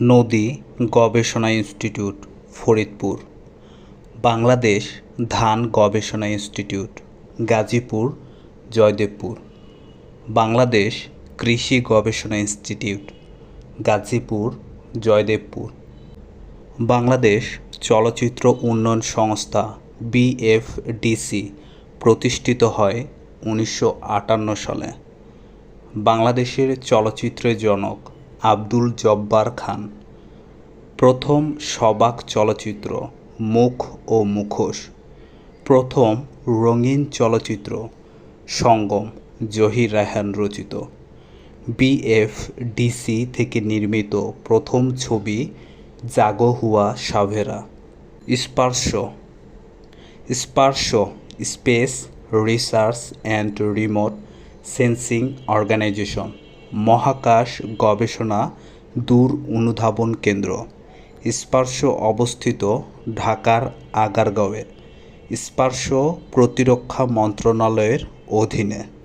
নদী গবেষণা ইনস্টিটিউট, ফরিদপুর। বাংলাদেশ ধান গবেষণা ইনস্টিটিউট, গাজীপুর, জয়দেবপুর। বাংলাদেশ কৃষি গবেষণা ইনস্টিটিউট, গাজীপুর, জয়দেবপুর। বাংলাদেশ চলচ্চিত্র উন্নয়ন সংস্থা বিএফডিসি প্রতিষ্ঠিত হয় উনিশশো আটান্ন সালে। বাংলাদেশের চলচ্চিত্রের জনক আব্দুল জব্বার খান। প্রথম সবাক চলচ্চিত্র মুখ ও মুখোশ। প্রথম রঙিন চলচ্চিত্র সঙ্গম জহির রায়হান রচিত। বিএফডিসি থেকে নির্মিত প্রথম ছবি Jago Hua Savera. SPARRSO. SPARRSO, Space, Research and Remote Sensing Organisation. মহাকাশ গবেষণা দূর অনুধাবন কেন্দ্র স্পার্শ অবস্থিত ঢাকার আগারগাঁওয়ে স্পার্শ প্রতিরক্ষা মন্ত্রণালয়ের অধীনে।